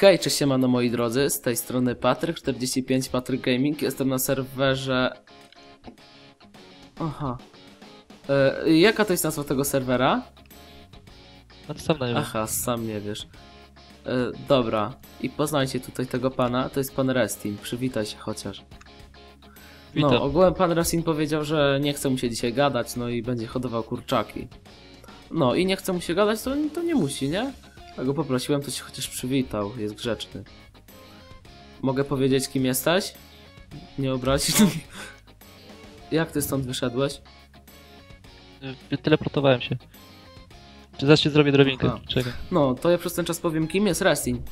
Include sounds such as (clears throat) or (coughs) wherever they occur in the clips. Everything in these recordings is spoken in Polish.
Hej, cześć siemano moi drodzy, z tej strony Patryk45, Patryk Gaming, jestem na serwerze... Aha. E, jaka to jest nazwa tego serwera? No sam na niego. Aha, sam nie wiesz. E, dobra, i poznajcie tutaj tego pana, to jest pan Restin, przywitaj się chociaż. Witam. No, ogółem pan Restin powiedział, że nie chce mu się dzisiaj gadać, no i będzie hodował kurczaki. No i nie chce mu się gadać, to, to nie musi, nie? Ja go poprosiłem, to się chociaż przywitał, jest grzeczny. Mogę powiedzieć, kim jesteś? Nie obrazić? Jak ty stąd wyszedłeś? Y, Teleportowałem się. Czy zaraz się zrobię drabinkę? Aha. Czekaj. No, to ja przez ten czas powiem, kim jest Restin.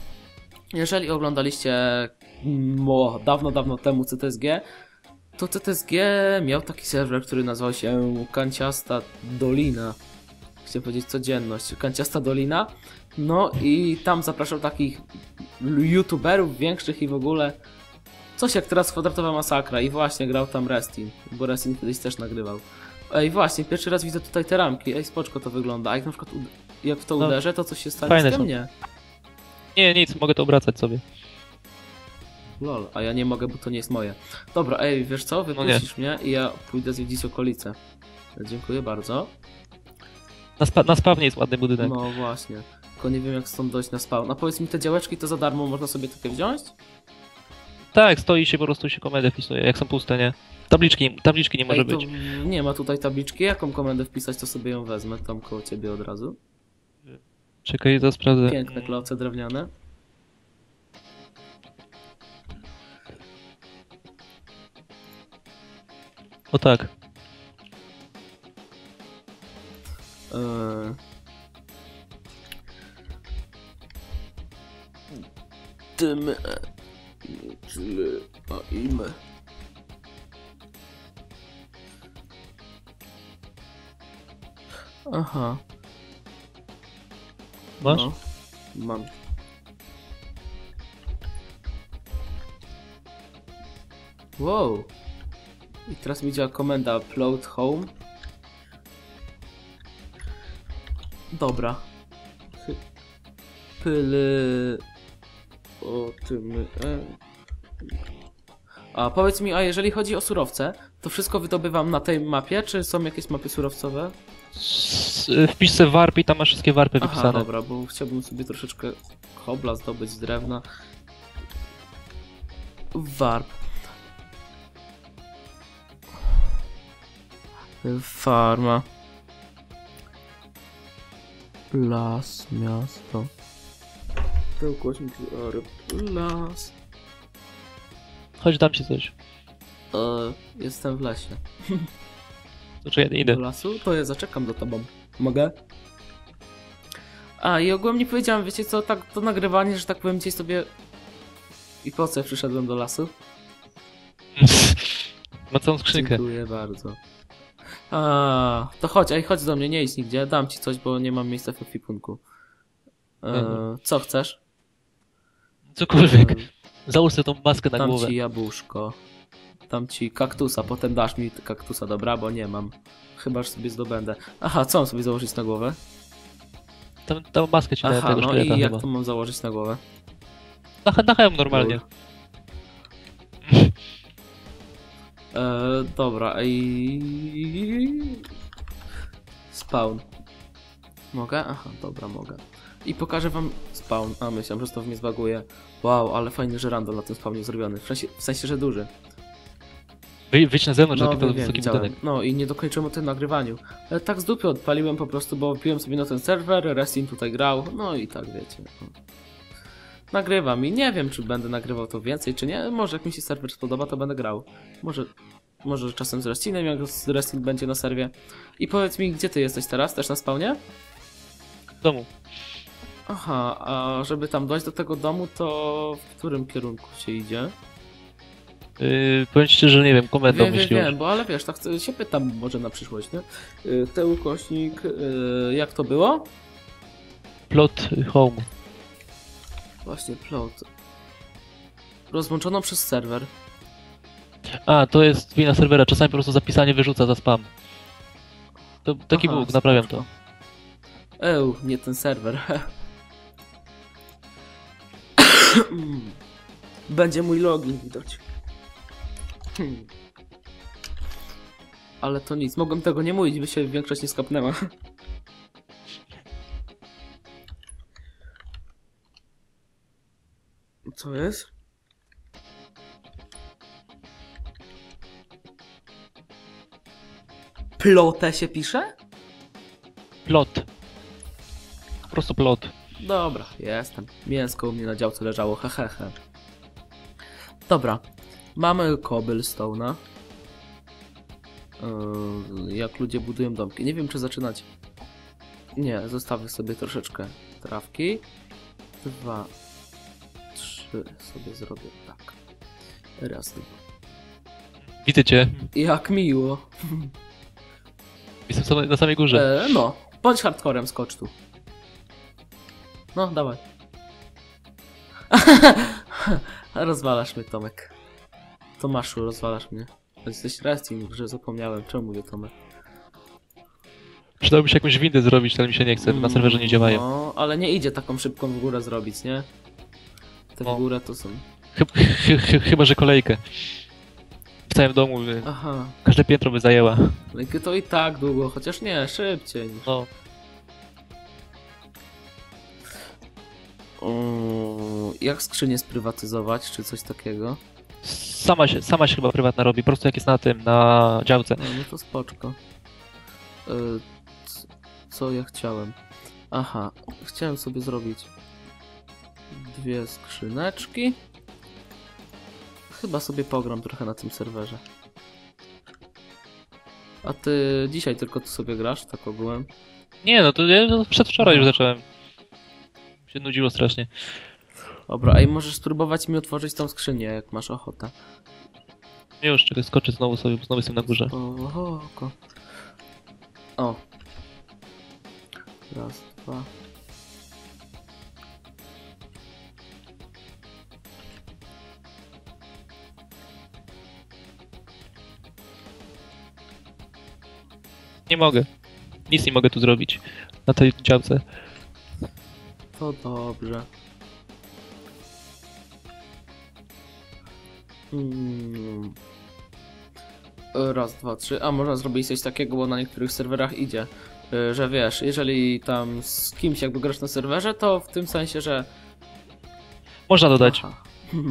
Jeżeli oglądaliście mm, o, dawno, dawno temu CTSG, to CTSG miał taki serwer, który nazywał się Kanciasta Dolina. Chciałem powiedzieć codzienność. Kanciasta Dolina. No i tam zapraszał takich youtuberów większych i w ogóle coś jak teraz kwadratowa masakra i właśnie grał tam Restin, bo Restin kiedyś też nagrywał. Ej, właśnie, pierwszy raz widzę tutaj te ramki. Ej, spoczko to wygląda. A jak na przykład jak w to No, uderzę, to coś się stanie fajne z tym? Nie. Nie, nic, mogę to obracać sobie. Lol, a ja nie mogę, bo to nie jest moje. Dobra, ej, wiesz co? No Wypuścisz mnie i ja pójdę zwiedzić okolice. Dziękuję bardzo. Na, spa na spawnie jest ładny budynek. No właśnie. Tylko nie wiem jak stąd dojść na spawn. A powiedz mi, te działeczki to za darmo można sobie takie wziąć? Tak, stoi się po prostu się komendę wpisuje, jak są puste, nie? Tabliczki, tabliczki nie może Ej, być. nie ma tutaj tabliczki. Jaką komendę wpisać, to sobie ją wezmę tam koło ciebie od razu. Czekaj, to sprawdzę. Piękne kloce drewniane. O tak. Eee... Tym... e, Czyli... A imy. Aha. Masz? No, mam. Wow. I teraz mi działa komenda upload home. Dobra. Pyle... O tym... E... A powiedz mi, a jeżeli chodzi o surowce, to wszystko wydobywam na tej mapie, czy są jakieś mapy surowcowe? S- Wpisz se warp i tam masz wszystkie warpy Aha, wypisane. dobra, bo chciałbym sobie troszeczkę kobla zdobyć z drewna. Warp. Farma. Las, miasto. To głośnik las. Chodź, dam ci coś. E, jestem w lesie. To czekaj, idę. Do lasu? To ja zaczekam do tobą. Mogę? A, i ogólnie nie powiedziałem, wiecie co, tak to nagrywanie, że tak powiem dzisiaj sobie... I po co ja przyszedłem do lasu? (laughs) Ma całą skrzynkę. Dziękuję bardzo. A, to chodź, ej, chodź do mnie, nie idź nigdzie, dam ci coś, bo nie mam miejsca w ekwipunku. E, Mhm. co chcesz? Cokolwiek. E, Załóż sobie tą maskę na dam głowę. ci jabłuszko. Dam ci kaktusa, potem dasz mi kaktusa, dobra, bo nie mam. Chyba, że sobie zdobędę. Aha, co mam sobie założyć na głowę? Tam, tam maskę ci Aha, no i jak chyba. to mam założyć na głowę? Na, na hełm normalnie. E, dobra, i spawn. Mogę? Aha, dobra, mogę. I pokażę wam spawn. A, myślałem, że to mnie zbaguje. Wow, ale fajny żerandol na tym spawnie zrobiony. W sensie, w sensie że duży. Wy, wyjdź na zewnątrz, No, jaki to wiem, wysoki widziałem. budynek. no i nie dokończyłem o tym nagrywaniu. E, tak z dupy odpaliłem po prostu, bo wbiłem sobie na ten serwer, Restin tutaj grał, no i tak wiecie. no. Nagrywam i nie wiem, czy będę nagrywał to więcej, czy nie. Może jak mi się serwer spodoba, to będę grał. Może, może czasem z Restinem, jak Restin będzie na serwie. I powiedz mi, gdzie ty jesteś teraz? Też na spawnie? W domu. Aha, a żeby tam dojść do tego domu, to w którym kierunku się idzie? Yy, powiem ci szczerze, nie wiem, komendą Wiem, wiem, myśli już. wiem, bo ale wiesz, tak się pytam może na przyszłość, nie? Y, Te ukośnik, y, jak to było? Plot home. Właśnie, plot. Rozłączono przez serwer. A, to jest wina serwera, czasami po prostu zapisanie wyrzuca za spam. To taki Aha, bóg, naprawiam to. Eł, nie ten serwer. (laughs) (clears throat) Będzie mój login widać. Hmm. Ale to nic, mogłem tego nie mówić, by się większość nie skapnęła. (laughs) Co jest? Plotę się pisze? Plot. Po prostu plot. Dobra, jestem. Mięsko u mnie na działce leżało, hehehe. Dobra, mamy cobblestone'a. Yy, jak ludzie budują domki. Nie wiem, czy zaczynać. Nie, zostawię sobie troszeczkę trawki. Dwa, trzy sobie zrobię tak. Raz, dwa. Widzę cię. Jak miło. Jestem na samej górze. E, no, bądź hardcorem, skocz tu. No, dawaj. (laughs) rozwalasz mnie, Tomek. Tomaszu, rozwalasz mnie. Jesteś resting, że zapomniałem. Czemu mówię Tomek? Przydałoby się jakąś windę zrobić, ale mi się nie chce. Na serwerze nie działają. No, ale nie idzie taką szybką w górę zrobić, nie? Te w No. górę to są... Chyb, chy, chy, chyba, że kolejkę. W całym domu. y, Aha, Każde piętro by zajęła. linky to i tak długo, chociaż nie, szybciej. niż- No. Jak skrzynię sprywatyzować, czy coś takiego? Sama się, sama się chyba prywatna robi. Po prostu jak jest na tym, na działce. No, no to spoczko. C- co ja chciałem? Aha, chciałem sobie zrobić dwie skrzyneczki. Chyba sobie pogram trochę na tym serwerze. A ty dzisiaj tylko tu sobie grasz, tak ogółem? Nie, no to ja to przedwczoraj już zacząłem. Się nudziło strasznie. Dobra, a i możesz spróbować mi otworzyć tą skrzynię, jak masz ochotę. Nie już, czekaj, skoczę znowu sobie, bo znowu jestem na górze. O, oko. O. Raz, dwa. Nie mogę. Nic nie mogę tu zrobić. Na tej działce. To dobrze. Mm. Raz, dwa, trzy. A można zrobić coś takiego, bo na niektórych serwerach idzie. y, Że wiesz, jeżeli tam z kimś jakby grasz na serwerze, to w tym sensie, że. Można dodać. (laughs)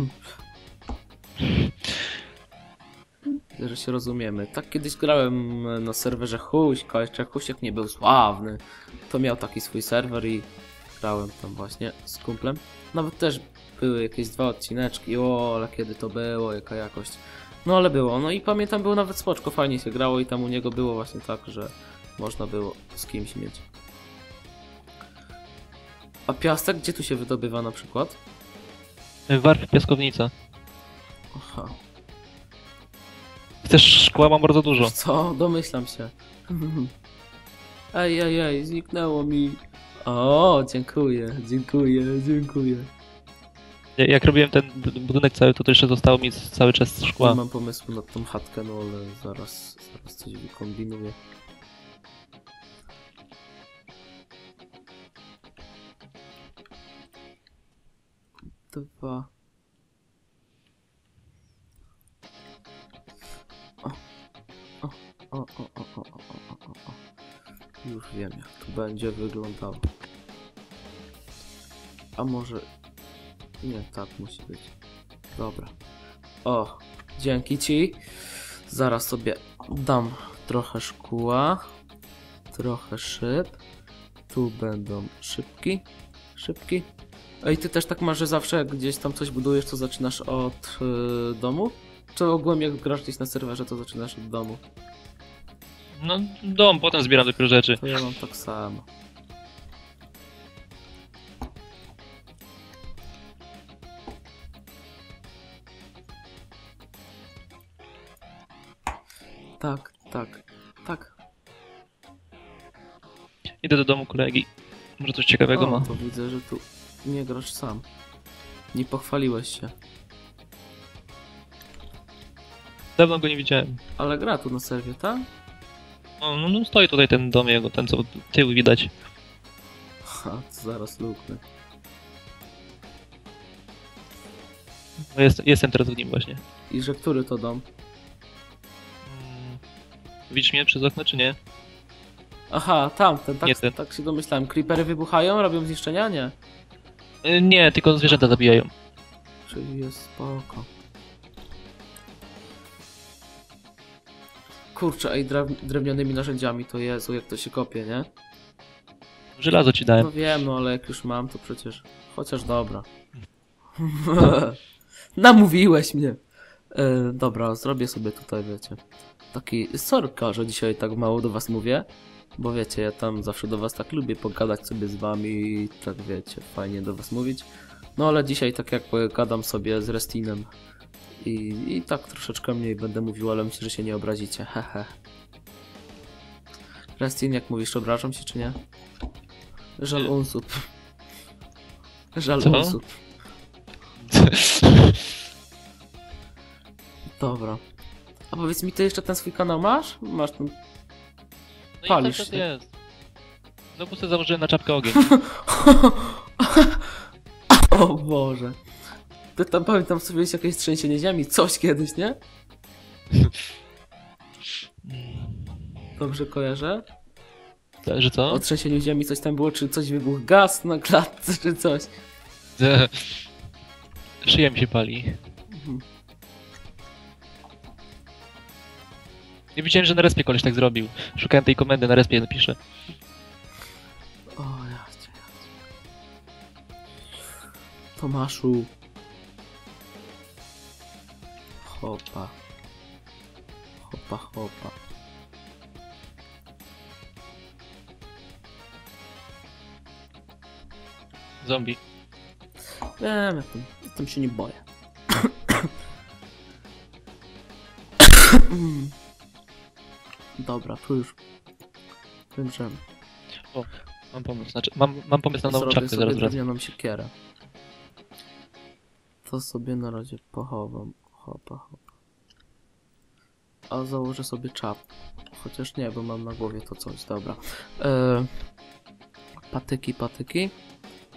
Że się rozumiemy. Tak kiedyś grałem na serwerze Huśka, jeszcze Husiek nie był sławny, to miał taki swój serwer i grałem tam właśnie z kumplem. Nawet też były jakieś dwa odcineczki, o, ale kiedy to było, jaka jakość. No ale było, no i pamiętam, było nawet spoczko, fajnie się grało i tam u niego było właśnie tak, że można było z kimś mieć. A piasek gdzie tu się wydobywa na przykład? Warf piaskownica. Aha. Chcesz szkła? Mam bardzo dużo. Co? Domyślam się. (laughs) Ej, ej, ej, zniknęło mi. O, dziękuję, dziękuję, dziękuję. Ja- Jak robiłem ten budynek cały, to, to jeszcze zostało mi cały czas Nie szkła. mam pomysłu na tą chatkę, no ale zaraz, zaraz coś wykombinuję. Dwa. O, o, o, o, o, o, o, o, o, o. Już wiem jak to będzie wyglądało. A może... Nie, tak musi być. Dobra. O, dzięki ci. Zaraz sobie dam trochę szkła, trochę szyb. Tu będą szybki, szybki. Ej, ty też tak masz, że zawsze jak gdzieś tam coś budujesz, to zaczynasz od y, domu? Czy ogółem jak grasz gdzieś na serwerze, to zaczynasz od domu? No, dom, potem zbieram dopiero rzeczy. To ja mam tak samo. Tak, tak, tak. Idę do domu kolegi. Może coś ciekawego o, ma. to widzę, że tu nie grasz sam. Nie pochwaliłeś się. Dawno go nie widziałem. Ale gra tu na serwie, tak? No, no, no stoi tutaj ten dom jego, ten co tył widać. Ha, zaraz luknę. No jest, jestem teraz w nim właśnie. I że który to dom? Mm. Widzisz mnie przez okno, czy nie? Aha, tamten, tak, Nie ten. tak się domyślałem. Creepery wybuchają, robią zniszczenia? Nie. Y, Nie, tylko zwierzęta zabijają. Czyli jest spoko. Kurczę, ej, drew- drewnianymi narzędziami to Jezu, jak to się kopie, nie? Żelazo ci dałem. No wiem, no ale jak już mam, to przecież... Chociaż dobra. (laughs) Namówiłeś mnie. E, dobra, zrobię sobie tutaj, wiecie. Taki sorka, że dzisiaj tak mało do was mówię. Bo wiecie, ja tam zawsze do was tak lubię pogadać sobie z wami i tak wiecie, fajnie do was mówić. No ale dzisiaj tak jak gadam sobie z Restinem. I, I tak troszeczkę mniej będę mówił, ale myślę, że się nie obrazicie. (laughs) Hehe. Restin, jak mówisz, obrażam się czy nie? Żal unsub. (laughs) Żal Co? unsub. (laughs) Dobra. A powiedz mi, ty jeszcze ten swój kanał masz? Masz ten... No Palisz i tak jest. No bo sobie założyłem na czapkę ogień. o Boże. Ty tam pamiętam sobie jest jakieś trzęsienie ziemi, coś kiedyś, nie? (laughs) Dobrze kojarzę? Tak, Że co? O trzęsieniu ziemi coś tam było, czy coś wybuchł gaz na klatce, czy coś. (laughs) Szyja mi się pali. Mhm. Nie widziałem, że na respie koleś tak zrobił. Szukałem tej komendy, na respie napiszę. O, jacie, jacie. Tomaszu. Hopa. Hopa, hopa. Zombie. Wiem, ja tam, ja tam się nie boję. (coughs) Dobra, tu już. Wiem, że Mam pomysł. Znaczy, mam, mam pomysł na nową zrobię czapkę zaraz wracam. drewnianą siekierę. To sobie na razie pochowam. Hopa, hopa. A założę sobie czap. Chociaż nie, bo mam na głowie to coś, dobra. E, patyki, patyki.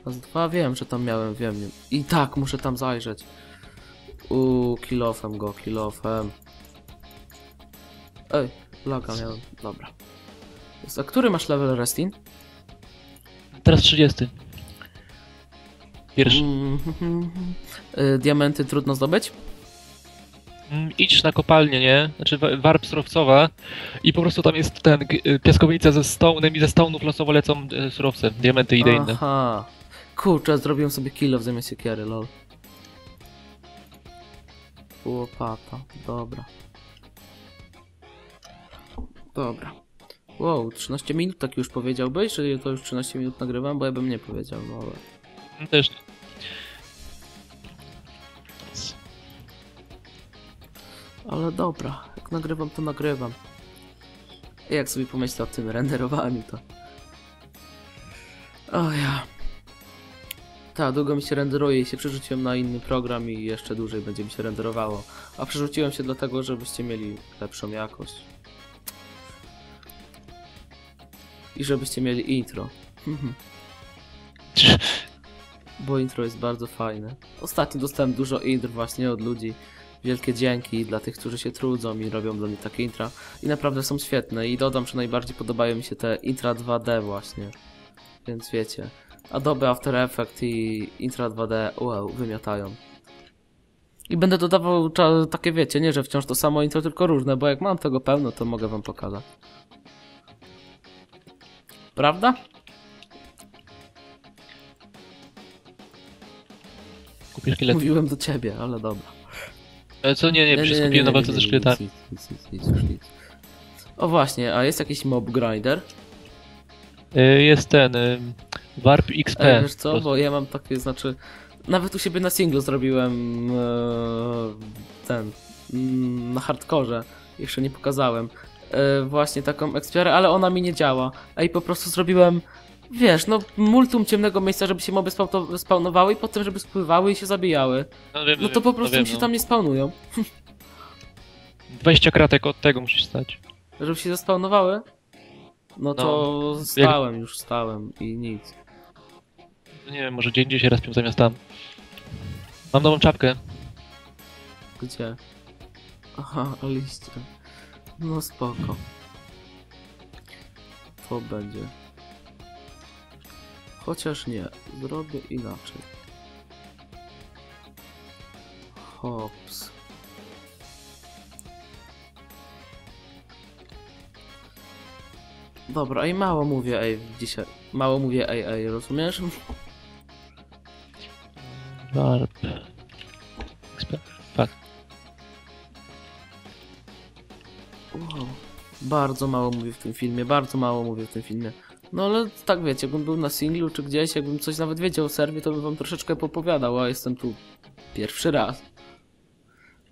Raz, dwa, wiem, że tam miałem, wiem. nie- I tak, muszę tam zajrzeć. U, kilofem go, kilofem. Ej, laga miałem, dobra. A który masz level restin? Teraz 30. Pierwszy. Mhm. Y, Diamenty trudno zdobyć? Mm, idź na kopalnię, nie? Znaczy wa- warp surowcowa i po prostu tam jest ten y, piaskownica ze stołnem i ze stołnów losowo lecą y, surowce, diamenty i inne. Aha. Kurczę, zrobiłem sobie kilo w zamiast siekiery, lol. Łopata, dobra. Dobra. Wow, 13 minut tak już powiedziałbyś, że to już 13 minut nagrywam, bo ja bym nie powiedział, no ale... Też nie. Ale dobra, jak nagrywam, to nagrywam. I jak sobie pomyślę o tym renderowaniu, to... O ja. Tak, długo mi się renderuje i się przerzuciłem na inny program i jeszcze dłużej będzie mi się renderowało. A przerzuciłem się dlatego, żebyście mieli lepszą jakość. I żebyście mieli intro. (laughs) Bo intro jest bardzo fajne. Ostatnio dostałem dużo intr właśnie od ludzi. Wielkie dzięki dla tych, którzy się trudzą i robią dla mnie takie intra. I naprawdę są świetne. I dodam, że najbardziej podobają mi się te intra 2D właśnie. Więc wiecie. Adobe After Effects i intra 2D, wow, wymiatają. I będę dodawał takie, wiecie, nie, że wciąż to samo intro, tylko różne, bo jak mam tego pełno, to mogę wam pokazać. Prawda? Mówiłem do ciebie, ale dobra. E, Co nie, nie, przecież kupiłem na walce ze szkieletami. nic, nic, nic, nic, już nic. O właśnie, a jest jakiś mob grinder? E, Jest ten y, warp XP. Ej, wiesz co, bo ja mam takie, znaczy... Nawet u siebie na singlu zrobiłem e, ten, mm, na hardkorze, jeszcze nie pokazałem, e, właśnie taką ekspiarę, ale ona mi nie działa. A i po prostu zrobiłem, wiesz, no multum ciemnego miejsca, żeby się moby spauto- spawnowały i potem, żeby spływały i się zabijały. No, wiem, No to po no prostu wiem, mi się no. tam nie spawnują. 20 kratek od tego musisz stać. Żeby się zaspawnowały? No to stałem, już stałem i nic. Nie wiem, może gdzie indziej się respią zamiast tam. Mam nową czapkę. Gdzie? Aha, liście. No spoko. To będzie. Chociaż nie, zrobię inaczej. Hops. Dobra, i mało mówię ej dzisiaj. Mało mówię ej ej, rozumiesz? Warp. Tak. Wow. Bardzo mało mówię w tym filmie, bardzo mało mówię w tym filmie. No ale tak wiecie, jakbym był na singlu czy gdzieś, jakbym coś nawet wiedział o serwie, to bym wam troszeczkę popowiadał, a jestem tu pierwszy raz.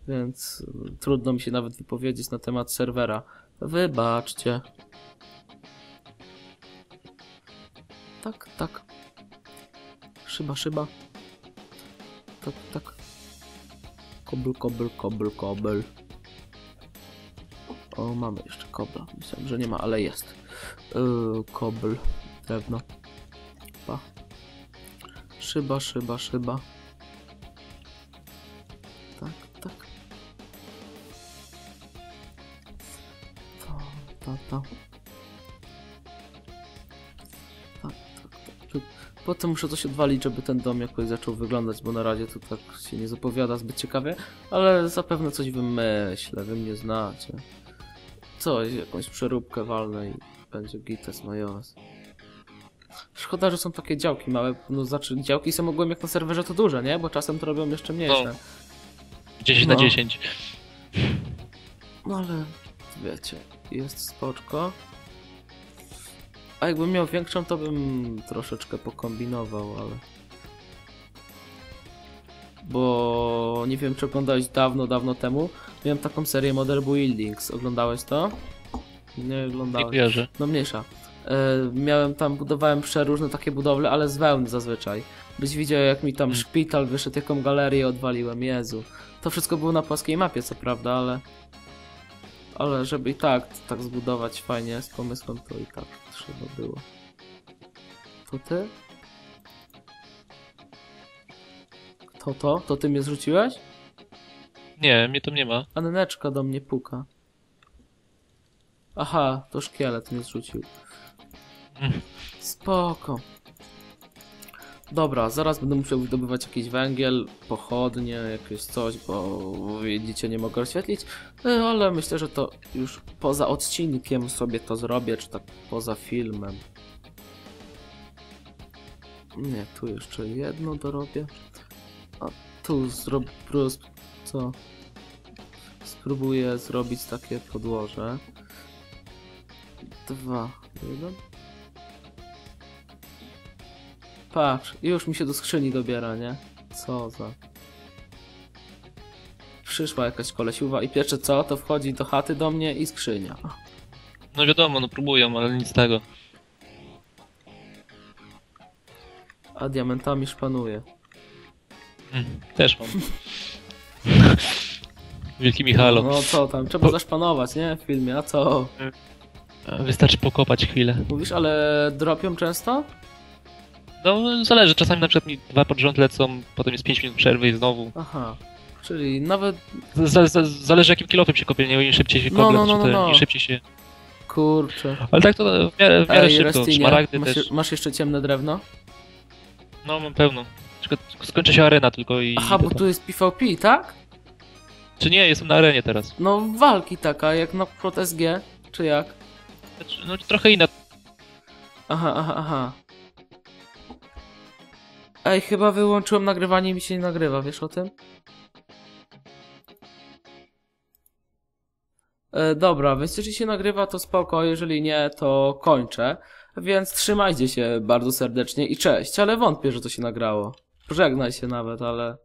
Więc y, trudno mi się nawet wypowiedzieć na temat serwera. Wybaczcie. Tak, tak. Szyba, szyba. Tak, tak. Kobel, kobel, kobel, kobel. O, mamy jeszcze kobla. Myślałem, że nie ma, ale jest. Yy, kobel. Drewno. Pa. Szyba, szyba, szyba. Tak, tak. To, to, to. Tak, tak, tak. Potem muszę coś odwalić, żeby ten dom jakoś zaczął wyglądać, bo na razie to tak się nie zapowiada zbyt ciekawie, ale zapewne coś wymyślę, wy mnie znacie. Coś, jakąś przeróbkę walnę i będzie gites majonez. Szkoda, że są takie działki małe, no znaczy działki są ogółem jak na serwerze to duże, nie? Bo czasem to robią jeszcze mniejsze. 10 No. na 10. No ale wiecie, jest spoczko. A jakbym miał większą, to bym troszeczkę pokombinował, ale... Bo nie wiem, czy oglądałeś dawno, dawno temu. Miałem taką serię Model Buildings. Oglądałeś to? Nie Nie oglądałeś. kojarzę. No mniejsza. E, miałem tam, budowałem przeróżne takie budowle, ale z wełny zazwyczaj. Byś widział jak mi tam Mm. szpital wyszedł, jaką galerię odwaliłem, Jezu. To wszystko było na płaskiej mapie, co prawda, ale... Ale żeby i tak, tak zbudować fajnie z pomysłem, to i tak trzeba było. To ty? Kto to? To ty mnie zrzuciłeś? Nie, mnie tam nie ma. Aneneczka do mnie puka. Aha, to szkielet mnie zrzucił. Mm. Spoko. Dobra, zaraz będę musiał wydobywać jakiś węgiel, pochodnie, jakieś coś, bo widzicie, nie mogę oświetlić, E, ale myślę, że to już poza odcinkiem sobie to zrobię, czy tak poza filmem. Nie, tu jeszcze jedno dorobię. A tu zrobię, co? Spróbuję zrobić takie podłoże. Dwa. Jeden. Patrz, już mi się do skrzyni dobiera, nie? Co za... Przyszła jakaś kolesiuwa i pierwsze co, to wchodzi do chaty do mnie i skrzynia. No wiadomo, no próbują, ale nic z tego. A diamentami szpanuje. Mm, Też mam. (laughs) (laughs) Wielki Michalo. No co tam, trzeba Po- zaszpanować, nie? W filmie, a co? Wystarczy pokopać chwilę. Mówisz, ale dropią często? No zależy, czasami na przykład mi dwa pod rząd lecą, potem jest 5 minut przerwy i znowu. Aha. Czyli nawet, Z, z, zależy jakim kilofem się kopie, nie? Im szybciej się No, kopie, no, no, czy no, te- no. im szybciej się... kurczę. Ale tak to w miarę, w miarę Ej, szybko, szmaragdy masz, też. masz jeszcze ciemne drewno? No mam pełno. Skończy się arena tylko i... Aha, bo tu jest PvP, tak? Czy nie, jestem na arenie teraz. No walki taka, jak na Prot SG, czy jak? Znaczy, No trochę inna. Aha, aha, aha. Ej, chyba wyłączyłem nagrywanie i mi się nie nagrywa, wiesz o tym? E, dobra, więc jeżeli się nagrywa to spoko, jeżeli nie to kończę. Więc trzymajcie się bardzo serdecznie i cześć, ale wątpię, że to się nagrało. Pożegnaj się nawet, ale...